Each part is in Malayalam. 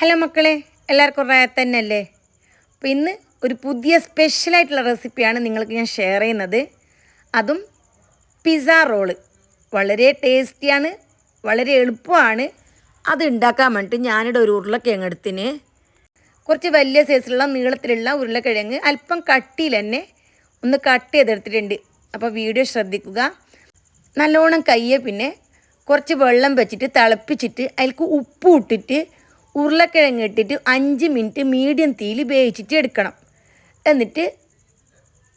ഹലോ മക്കളെ എല്ലാവർക്കും റാത്തന്നല്ലേ അപ്പോൾ ഇന്ന് ഒരു പുതിയ സ്പെഷ്യലായിട്ടുള്ള റെസിപ്പിയാണ് നിങ്ങൾക്ക് ഞാൻ ഷെയർ ചെയ്യുന്നത്. അതും പിസ്സ റോൾ വളരെ ടേസ്റ്റിയാണ് വളരെ എളുപ്പമാണ്. അത് ഉണ്ടാക്കാൻ വേണ്ടിയിട്ട് ഞാനിവിടെ ഒരു ഉരുളക്കിഴങ്ങ് എടുത്തിന്. കുറച്ച് വലിയ സൈസിലുള്ള നീളത്തിലുള്ള ഉരുളക്കിഴങ്ങ് അല്പം കട്ടിയിൽ തന്നെ ഒന്ന് കട്ട് ചെയ്തെടുത്തിട്ടുണ്ട്. അപ്പോൾ വീഡിയോ ശ്രദ്ധിക്കുക. നല്ലോണം കയ്യെ പിന്നെ കുറച്ച് വെള്ളം വെച്ചിട്ട് തിളപ്പിച്ചിട്ട് അതിൽക്ക് ഉപ്പ് ഇട്ടിട്ട് ഉരുളക്കിഴങ്ങ് ഇട്ടിട്ട് അഞ്ച് മിനിറ്റ് മീഡിയം തീയിൽ വേവിച്ചിട്ട് എടുക്കണം. എന്നിട്ട്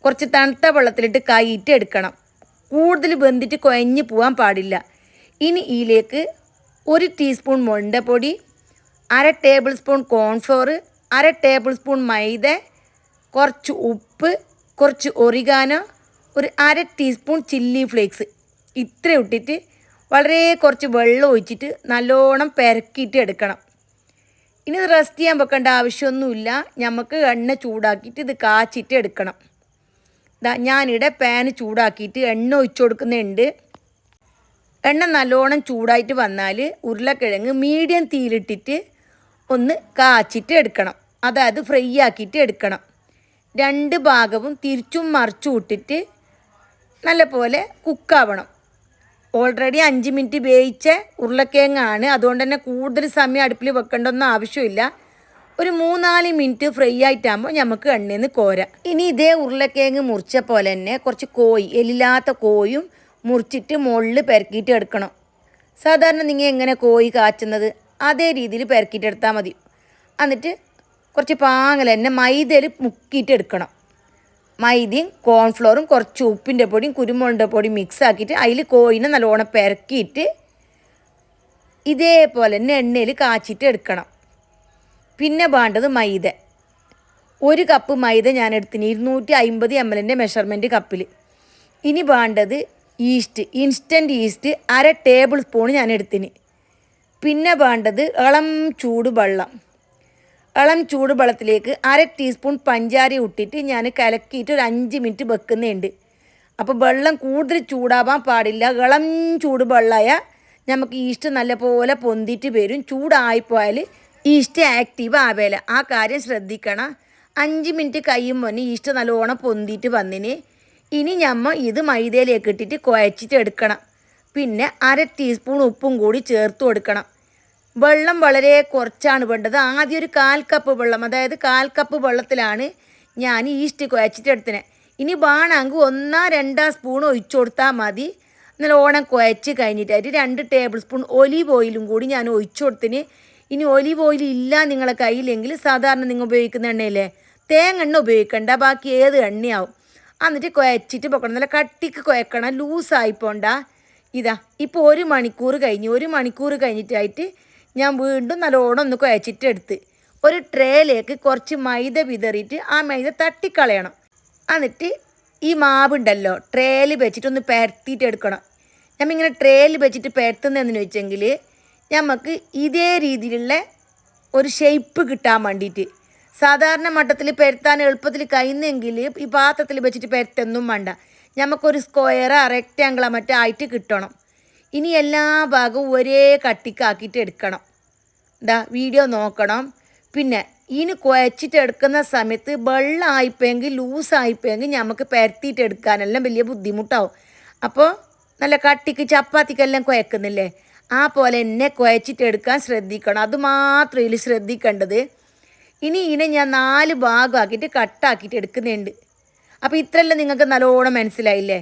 കുറച്ച് തണുത്ത വെള്ളത്തിലിട്ട് കൈയിട്ട് എടുക്കണം. കൂടുതൽ വെന്തിട്ട് കുഴഞ്ഞ് പോകാൻ പാടില്ല. ഇനി ഇതിലേക്ക് ഒരു ടീസ്പൂൺ മുണ്ടപ്പൊടി അര ടേബിൾ സ്പൂൺ കോൺഫ്ലോർ അര ടേബിൾ സ്പൂൺ മൈദ കുറച്ച് ഉപ്പ് കുറച്ച് ഒറിഗാന ഒരു അര ടീസ്പൂൺ ചില്ലി ഫ്ലേക്സ് ഇത്ര ഇട്ടിട്ട് വളരെ കുറച്ച് വെള്ളം ഒഴിച്ചിട്ട് നല്ലോണം പെരക്കിയിട്ട് എടുക്കണം. ഇനി റെസ്റ്റ് ചെയ്യാൻ വെക്കേണ്ട ആവശ്യമൊന്നുമില്ല. നമുക്ക് എണ്ണ ചൂടാക്കിയിട്ട് ഇത് കാച്ചിട്ട് എടുക്കണം. ഇതാ ഞാനിവിടെ പാന് ചൂടാക്കിയിട്ട് എണ്ണ ഒഴിച്ചു കൊടുക്കുന്നുണ്ട്. എണ്ണ നല്ലോണം ചൂടായിട്ട് വന്നാൽ ഉരുളക്കിഴങ്ങ് മീഡിയം തീയിലിട്ടിട്ട് ഒന്ന് കാച്ചിട്ട് എടുക്കണം. അതായത് ഫ്രൈ ആക്കിയിട്ട് എടുക്കണം. രണ്ട് ഭാഗവും തിരിച്ചും മറിച്ചും ഇട്ടിട്ട് നല്ലപോലെ കുക്കാവണം ഓൾറെഡി അഞ്ച് മിനിറ്റ് വേവിച്ച ഉരുളക്കിഴങ്ങാണ്. അതുകൊണ്ട് തന്നെ കൂടുതൽ സമയം അടുപ്പിൽ വെക്കേണ്ടൊന്നും ആവശ്യമില്ല. ഒരു മൂന്നാൽ മിനിറ്റ് ഫ്രൈ ആയിട്ടാകുമ്പോൾ നമുക്ക് എണ്ണയിൽ നിന്ന് കോരാം. ഇനി ഇതേ ഉരുളക്കിഴങ്ങ് മുറിച്ച പോലെ തന്നെ കുറച്ച് കോയി എല്ലാത്ത കോയും മുറിച്ചിട്ട് മുകളിൽ പെരക്കിയിട്ട് എടുക്കണം. സാധാരണ നിങ്ങൾ എങ്ങനെ കോയി കാച്ചുന്നത്? അതേ രീതിയിൽ പെരക്കിയിട്ട് എടുത്താൽ മതി. എന്നിട്ട് കുറച്ച് പാങ്ങൽ തന്നെ മൈദയിൽ മുക്കിയിട്ട് എടുക്കണം. മൈദയും കോൺഫ്ലോറും കുറച്ച് ഉപ്പിന്റെ പൊടിയും കുരുമുളകിന്റെ പൊടിയും മിക്സ് ആക്കിയിട്ട് അതിൽ കോഴിനെ നല്ലോണം പെരക്കിയിട്ട് ഇതേപോലെ തന്നെ എണ്ണയിൽ കാച്ചിട്ട് എടുക്കണം. പിന്നെ വേണ്ടത് മൈദ. ഒരു കപ്പ് മൈദ ഞാൻ എടുത്തിന് ഇരുന്നൂറ്റി അമ്പത് എം എല്ലിന്റെ മെഷർമെന്റ് കപ്പിൽ ഇനി വേണ്ടത് ഈസ്റ്റ് ഇൻസ്റ്റന്റ് ഈസ്റ്റ് അര ടേബിൾ സ്പൂൺ ഞാൻ എടുത്തിന്. പിന്നെ വേണ്ടത് ഇളം ചൂട് വെള്ളം ഇളം ചൂട് വെള്ളത്തിലേക്ക് അര ടീസ്പൂൺ പഞ്ചാരി ഇട്ടിട്ട് ഞാൻ കലക്കിയിട്ട് ഒരു അഞ്ച് മിനിറ്റ് വെക്കുന്നുണ്ട്. അപ്പോൾ വെള്ളം കൂടുതൽ ചൂടാവാൻ പാടില്ല. ഇളം ചൂട് വെള്ളമായ നമുക്ക് ഈസ്റ്റ് നല്ലപോലെ പൊന്തിയിട്ട് വരും. ചൂടായിപ്പോയാൽ ഈസ്റ്റ് ആക്റ്റീവ് ആവേല. ആ കാര്യം ശ്രദ്ധിക്കണം. അഞ്ച് മിനിറ്റ് കഴിയുമ്പോൾ മുന്നേ ഈസ്റ്റ് നല്ലോണം പൊന്തിയിട്ട് വന്നിന്. ഇനി ഞമ്മ ഇത് മൈദയിലേക്ക് ഇട്ടിട്ട് കുഴച്ചിട്ട് എടുക്കണം പിന്നെ അര ടീസ്പൂൺ ഉപ്പും കൂടി ചേർത്ത് കൊടുക്കണം. വെള്ളം വളരെ കുറച്ചാണ് വേണ്ടത്. ആദ്യം ഒരു കാൽ കപ്പ് വെള്ളം അതായത് കാൽ കപ്പ് വെള്ളത്തിലാണ് ഞാൻ ഈസ്റ്റ് കുഴച്ചിട്ടെടുത്തിനെ ഇനി വേണമെങ്കിൽ ഒന്നാ രണ്ടാ സ്പൂൺ ഒഴിച്ചു കൊടുത്താൽ മതി. നല്ലോണം കുഴച്ച് കഴിഞ്ഞിട്ടായിട്ട് രണ്ട് ടേബിൾ സ്പൂൺ ഒലീവ് ഓയിലും കൂടി ഞാൻ ഒഴിച്ചു കൊടുത്തിന്. ഇനി ഒലീവ് ഓയിൽ ഇല്ല നിങ്ങളെ കയ്യിലെങ്കിൽ സാധാരണ നിങ്ങൾ ഉപയോഗിക്കുന്ന എണ്ണയില്ലേ? തേങ്ങ എണ്ണ ഉപയോഗിക്കണ്ട ബാക്കി ഏത് എണ്ണയാവും. എന്നിട്ട് കുഴച്ചിട്ട് പൊക്കണം നല്ല കട്ടിക്ക് കുഴക്കണം ലൂസായി പോണ്ട ഇതാ ഇപ്പോൾ ഒരു മണിക്കൂർ കഴിഞ്ഞ് ഒരു മണിക്കൂർ കഴിഞ്ഞിട്ടായിട്ട് ഞാൻ വീണ്ടും നല്ലോണം ഒന്ന് കുഴച്ചിട്ട് എടുത്ത് ഒരു ട്രേയിലേക്ക് കുറച്ച് മൈദ വിതറിയിട്ട് ആ മൈദ തട്ടിക്കളയണം. എന്നിട്ട് ഈ മാവുണ്ടല്ലോ ട്രേയിൽ വെച്ചിട്ടൊന്ന് പരത്തിയിട്ട് എടുക്കണം ഞാൻ ഇങ്ങനെ ട്രേയിൽ വെച്ചിട്ട് പരത്തുന്നതെന്ന് വെച്ചെങ്കിൽ നമുക്ക് ഇതേ രീതിയിലുള്ള ഒരു ഷേപ്പ് കിട്ടാൻ വേണ്ടിയിട്ട് സാധാരണ മട്ടത്തിൽ പരത്താൻ എളുപ്പത്തിൽ കഴിയുന്നെങ്കിൽ ഈ പാത്രത്തിൽ വെച്ചിട്ട് പരത്തൊന്നും വേണ്ട. നമുക്കൊരു സ്ക്വയറോ റെക്റ്റാങ്കിളോ മറ്റോ ആയിട്ട് കിട്ടണം. ഇനി എല്ലാ ഭാഗവും ഒരേ കട്ടിക്കാക്കിയിട്ട് എടുക്കണം. എന്താ വീഡിയോ നോക്കണം. പിന്നെ ഇനി കുഴച്ചിട്ട് എടുക്കുന്ന സമയത്ത് വെള്ളമായിപ്പോയെങ്കിൽ ലൂസായിപ്പോയെങ്കിൽ നമുക്ക് പരത്തിയിട്ട് എടുക്കാനെല്ലാം വലിയ ബുദ്ധിമുട്ടാവും. അപ്പോൾ നല്ല കട്ടിക്ക് ചപ്പാത്തിക്കെല്ലാം കുഴക്കുന്നില്ലേ? ആ പോലെ എന്നെ കുഴച്ചിട്ട് എടുക്കാൻ ശ്രദ്ധിക്കണം. അത് മാത്രം ഇതിൽ ശ്രദ്ധിക്കേണ്ടത്. ഇനി ഇതിനെ ഞാൻ നാല് ഭാഗമാക്കിയിട്ട് കട്ടാക്കിയിട്ട് എടുക്കുന്നുണ്ട്. അപ്പോൾ ഇത്രയെല്ലാം നിങ്ങൾക്ക് നല്ലോണം മനസ്സിലായില്ലേ?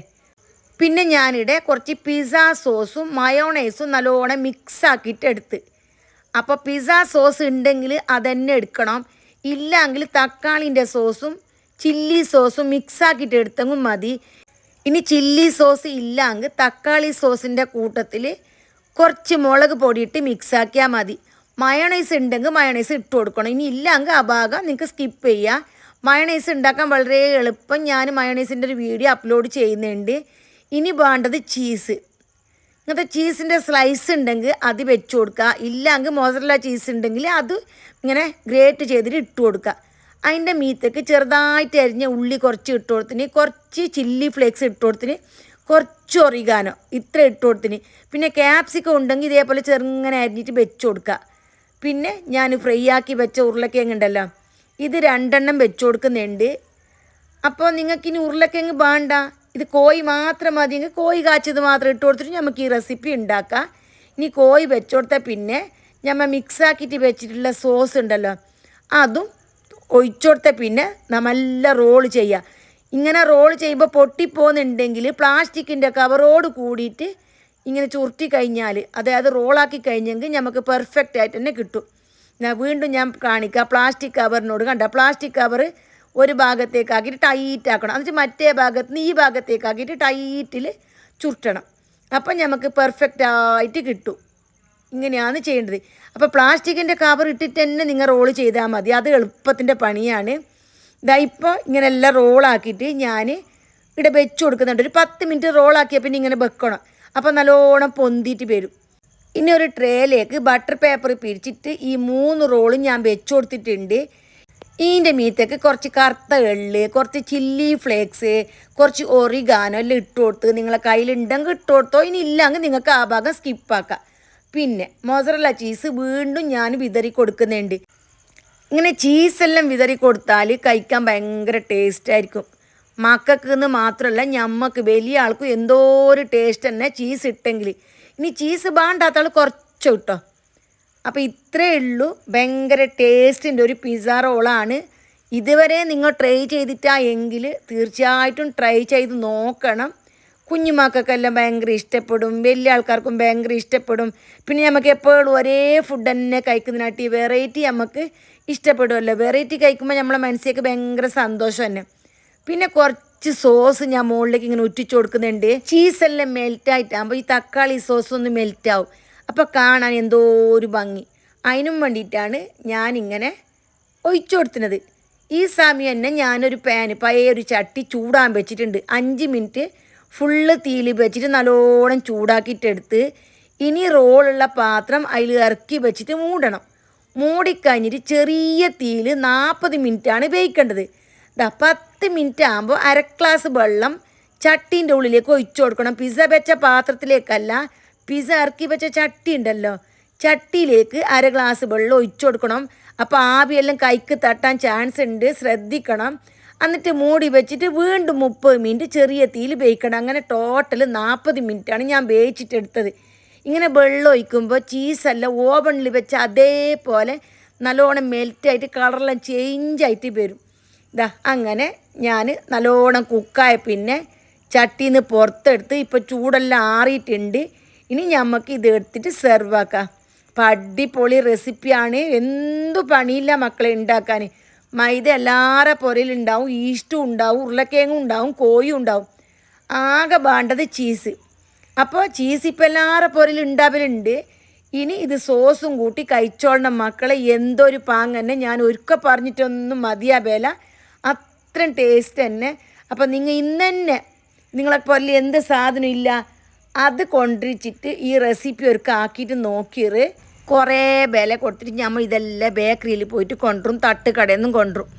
പിന്നെ ഞാനിവിടെ കുറച്ച് പിസ്സ സോസും മയോണൈസും നല്ലോണം മിക്സ് ആക്കിയിട്ട് എടുത്ത് അപ്പോൾ പിസ്സ സോസ് ഉണ്ടെങ്കിൽ അതന്നെ എടുക്കണം. ഇല്ലെങ്കിൽ തക്കാളിന്റെ സോസും ചില്ലി സോസും മിക്സ് ആക്കിയിട്ട് എടുത്തെങ്കിൽ മതി. ഇനി ചില്ലി സോസ് ഇല്ലെങ്കിൽ തക്കാളി സോസിന്റെ കൂട്ടത്തിൽ കുറച്ച് മുളക് പൊടിയിട്ട് മിക്സാക്കിയാൽ മതി. മയണൈസ് ഉണ്ടെങ്കിൽ മയണൈസ് ഇട്ട് കൊടുക്കണം. ഇനി ഇല്ലെങ്കിൽ ആ ഭാഗം നിങ്ങൾക്ക് സ്കിപ്പ് ചെയ്യുക മയണൈസ് ഉണ്ടാക്കാൻ വളരെ എളുപ്പം. ഞാൻ മയണൈസിന്റെ ഒരു വീഡിയോ അപ്ലോഡ് ചെയ്യുന്നുണ്ട്. ഇനി വേണ്ടത് ചീസ് ഇങ്ങനത്തെ ചീസിന്റെ സ്ലൈസ് ഉണ്ടെങ്കിൽ അത് വെച്ച് കൊടുക്കുക. ഇല്ലെങ്കിൽ മോസറല്ല ചീസ് ഉണ്ടെങ്കിൽ അത് ഇങ്ങനെ ഗ്രേറ്റ് ചെയ്തിട്ട് ഇട്ട് കൊടുക്കുക. അതിന്റെ മീത്തേക്ക് ചെറുതായിട്ട് അരിഞ്ഞ ഉള്ളി കുറച്ച് ഇട്ട് കൊടുത്തിന് കുറച്ച് ചില്ലി ഫ്ലേക്സ് ഇട്ട് കൊടുത്തിന് കുറച്ച് ഒറിഗാനോ ഇത്ര ഇട്ട് കൊടുത്തിന്. പിന്നെ ക്യാപ്സിക്കം ഉണ്ടെങ്കിൽ ഇതേപോലെ ചെറുങ്ങനെ അരിഞ്ഞിട്ട് വെച്ച് കൊടുക്കുക. പിന്നെ ഞാൻ ഫ്രൈ ആക്കി വെച്ച ഉരുളക്കിഴങ്ങ് ഉണ്ടല്ലോ ഇത് രണ്ടെണ്ണം വെച്ച് കൊടുക്കുന്നുണ്ട്. അപ്പോൾ നിങ്ങൾക്കിനി ഉരുളക്കിഴങ്ങ് വേണ്ട. ഇത് കോഴി മാത്രം മതിയെങ്കിൽ കോഴി കാച്ചത് മാത്രം ഇട്ട് കൊടുത്തിട്ട് നമുക്ക് ഈ റെസിപ്പി ഉണ്ടാക്കാം ഇനി കോഴി വെച്ച് പിന്നെ നമ്മൾ മിക്സാക്കിയിട്ട് വെച്ചിട്ടുള്ള സോസ് ഉണ്ടല്ലോ അതും ഒഴിച്ചു പിന്നെ നമ്മല്ല റോൾ ചെയ്യുക ഇങ്ങനെ റോൾ ചെയ്യുമ്പോൾ പൊട്ടിപ്പോകുന്നുണ്ടെങ്കിൽ പ്ലാസ്റ്റിക്കിന്റെ കവറോട് കൂടിയിട്ട് ഇങ്ങനെ ചുരുട്ടി കഴിഞ്ഞാൽ അതായത് റോളാക്കി കഴിഞ്ഞെങ്കിൽ നമുക്ക് പെർഫെക്റ്റ് ആയിട്ട് തന്നെ കിട്ടും. വീണ്ടും ഞാൻ കാണിക്കാം. പ്ലാസ്റ്റിക് കവറിനോട് കണ്ട? പ്ലാസ്റ്റിക് കവർ ഒരു ഭാഗത്തേക്കാക്കിയിട്ട് ടൈറ്റാക്കണം. എന്നിട്ട് മറ്റേ ഭാഗത്ത് നിന്ന് ഈ ഭാഗത്തേക്കാക്കിയിട്ട് ടൈറ്റിൽ ചുരുട്ടണം. അപ്പം നമുക്ക് പെർഫെക്റ്റ് ആയിട്ട് കിട്ടും. ഇങ്ങനെയാണ് ചെയ്യേണ്ടത്. അപ്പോൾ പ്ലാസ്റ്റിക്കിന്റെ കവർ ഇട്ടിട്ട് തന്നെ നിങ്ങൾ റോൾ ചെയ്താൽ മതി. അത് എളുപ്പത്തിന്റെ പണിയാണ്. ഇതാ ഇപ്പോൾ ഇങ്ങനെ എല്ലാം റോളാക്കിയിട്ട് ഞാൻ ഇവിടെ വെച്ച് കൊടുക്കുന്നുണ്ട്. ഒരു പത്ത് മിനിറ്റ് റോളാക്കിയ പിന്നെ ഇങ്ങനെ വെക്കണം. അപ്പോൾ നല്ലോണം പൊന്തിയിട്ട് വരും. ഇനി ഒരു ട്രേയിലേക്ക് ബട്ടർ പേപ്പർ പിരിച്ചിട്ട് ഈ മൂന്ന് റോളും ഞാൻ വെച്ച് കൊടുത്തിട്ടുണ്ട്. ഇതിന്റെ മീത്തേക്ക് കുറച്ച് കറുത്ത എള്ള് കുറച്ച് ചില്ലി ഫ്ലേക്സ് കുറച്ച് ഒറിഗാനോ എല്ലാം ഇട്ട് കൊടുത്ത് നിങ്ങളെ കയ്യിലുണ്ടെങ്കിൽ ഇട്ട് കൊടുത്തോ ഇനി ഇല്ലെങ്കിൽ നിങ്ങൾക്ക് ആ ഭാഗം സ്കിപ്പാക്കാം പിന്നെ മൊസറല്ല ചീസ് വീണ്ടും ഞാൻ വിതറി കൊടുക്കുന്നുണ്ട്. ഇങ്ങനെ ചീസെല്ലാം വിതറി കൊടുത്താൽ കഴിക്കാൻ ഭയങ്കര ടേസ്റ്റ് ആയിരിക്കും. മക്കൾക്ക് എന്ന് മാത്രമല്ല ഞമ്മക്ക് വലിയ ആൾക്കും എന്തോ ഒരു ടേസ്റ്റ് തന്നെ ചീസ് ഇട്ടെങ്കിൽ. ഇനി ചീസ് വേണ്ടാത്ത ആൾ കുറച്ച് കിട്ടോ അപ്പോൾ ഇത്രയേ ഉള്ളൂ. ഭയങ്കര ടേസ്റ്റിന്റെ ഒരു പിസ്സ റോളാണ് ഇതുവരെ നിങ്ങൾ ട്രൈ ചെയ്തിട്ടാ എങ്കിൽ തീർച്ചയായിട്ടും ട്രൈ ചെയ്ത് നോക്കണം. കുഞ്ഞുമക്കൾക്കെല്ലാം ഭയങ്കര ഇഷ്ടപ്പെടും. വലിയ ആൾക്കാർക്കും ഭയങ്കര ഇഷ്ടപ്പെടും. പിന്നെ നമുക്ക് എപ്പോഴും ഒരേ ഫുഡ് തന്നെ കഴിക്കുന്നതിനായിട്ട് വെറൈറ്റി നമുക്ക് ഇഷ്ടപ്പെടുമല്ലോ വെറൈറ്റി കഴിക്കുമ്പോൾ നമ്മളെ മനസ്സിലേക്ക് ഭയങ്കര സന്തോഷം തന്നെ. പിന്നെ കുറച്ച് സോസ് ഞാൻ മുകളിലേക്ക് ഇങ്ങനെ ഉറ്റിച്ചു കൊടുക്കുന്നുണ്ട്. ചീസെല്ലാം മെൽറ്റായിട്ടാകുമ്പോൾ ഈ തക്കാളി സോസ് ഒന്ന് മെൽറ്റാവും അപ്പോൾ കാണാൻ എന്തോ ഒരു ഭംഗി. അതിനും വേണ്ടിയിട്ടാണ് ഞാനിങ്ങനെ ഒഴിച്ചു കൊടുക്കുന്നത് ഈ സമയം തന്നെ ഞാനൊരു പാന് പഴയ ഒരു ചട്ടി ചൂടാൻ വെച്ചിട്ടുണ്ട്. അഞ്ച് മിനിറ്റ് ഫുള്ള് തീയിൽ വെച്ചിട്ട് നല്ലോണം ചൂടാക്കിയിട്ടെടുത്ത് ഇനി റോളുള്ള പാത്രം അതിൽ ഇറക്കി വെച്ചിട്ട് മൂടണം. മൂടിക്കഴിഞ്ഞിട്ട് ചെറിയ തീയിൽ നാൽപ്പത് മിനിറ്റാണ് വേവിക്കേണ്ടത്. ഇതാ പത്ത് മിനിറ്റ് ആകുമ്പോൾ അര ഗ്ലാസ് വെള്ളം ചട്ടീന്റെ ഉള്ളിലേക്ക് ഒഴിച്ചു കൊടുക്കണം. പിസ വെച്ച പാത്രത്തിലേക്കല്ല പിസ്സ ഇറക്കി വെച്ച ചട്ടി ഉണ്ടല്ലോ. ചട്ടിയിലേക്ക് അര ഗ്ലാസ് വെള്ളം ഒഴിച്ചു കൊടുക്കണം. അപ്പോൾ ആവിയെല്ലാം കൈക്ക് തട്ടാൻ ചാൻസ് ഉണ്ട്. ശ്രദ്ധിക്കണം. എന്നിട്ട് മൂടി വെച്ചിട്ട് വീണ്ടും മുപ്പത് മിനിറ്റ് ചെറിയ തീയിൽ വേവിക്കണം. അങ്ങനെ ടോട്ടൽ നാൽപ്പത് മിനിറ്റാണ് ഞാൻ വേവിച്ചിട്ടെടുത്തത് ഇങ്ങനെ വെള്ളം ഒഴിക്കുമ്പോൾ ചീസെല്ലാം ഓവണിൽ വെച്ച് അതേപോലെ നല്ലോണം മെൽറ്റായിട്ട് കളറെല്ലാം ചേഞ്ചായിട്ട് വരും. ഇതാ അങ്ങനെ ഞാൻ നല്ലോണം കുക്കായ പിന്നെ ചട്ടിയിൽ നിന്ന് പുറത്തെടുത്ത് ഇപ്പോൾ ചൂടെല്ലാം ആറിയിട്ടുണ്ട്. ഇനി നമുക്ക് ഇത് എടുത്തിട്ട് സെർവ് ആക്കാം. അപ്പം അടിപൊളി റെസിപ്പിയാണ് എന്തു പണിയില്ല മക്കളെ ഉണ്ടാക്കാൻ മൈദ എല്ലാവരുടെ പുരയിലുണ്ടാവും ഈസ്റ്റും ഉണ്ടാവും. ഉരുളക്കിഴങ്ങും ഉണ്ടാവും. കോയും ഉണ്ടാവും. ആകെ വേണ്ടത് ചീസ് അപ്പോൾ ചീസ് ഇപ്പം എല്ലാവരുടെ പുരയിലുണ്ടാവലുണ്ട് ഇനി ഇത് സോസും കൂട്ടി കഴിച്ചോളണം മക്കളെ. എന്തൊരു പാങ്ങ് തന്നെ. ഞാൻ ഒരുക്ക പറഞ്ഞിട്ടൊന്നും മതിയാവേല അത്രയും ടേസ്റ്റ് തന്നെ. അപ്പം നിങ്ങൾ ഇന്നെ നിങ്ങളെ പുരയിൽ എന്ത് സാധനം ഇല്ല. അത് കൊണ്ടിരിച്ചിട്ട് ഈ റെസിപ്പി ഒരുക്ക ആക്കിയിട്ട് നോക്കിയത് കുറേ വില കൊടുത്തിട്ട് നമ്മൾ ഇതെല്ലാം ബേക്കറിയിൽ പോയിട്ട് കൊണ്ടുവരും തട്ടുകടയിൽ നിന്നും കൊണ്ടുവരും.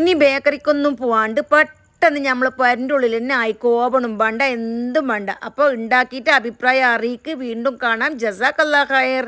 ഇനി ബേക്കറിക്കൊന്നും പോവാണ്ട് പെട്ടെന്ന് നമ്മൾ പരന്റെ ഉള്ളിൽ തന്നെ ആയിക്കോപണം വേണ്ട എന്തും വേണ്ട. അപ്പോൾ ഉണ്ടാക്കിയിട്ട് അഭിപ്രായം അറിയിക്ക് വീണ്ടും കാണാം. ജസാക്കല്ലാ ഖയർ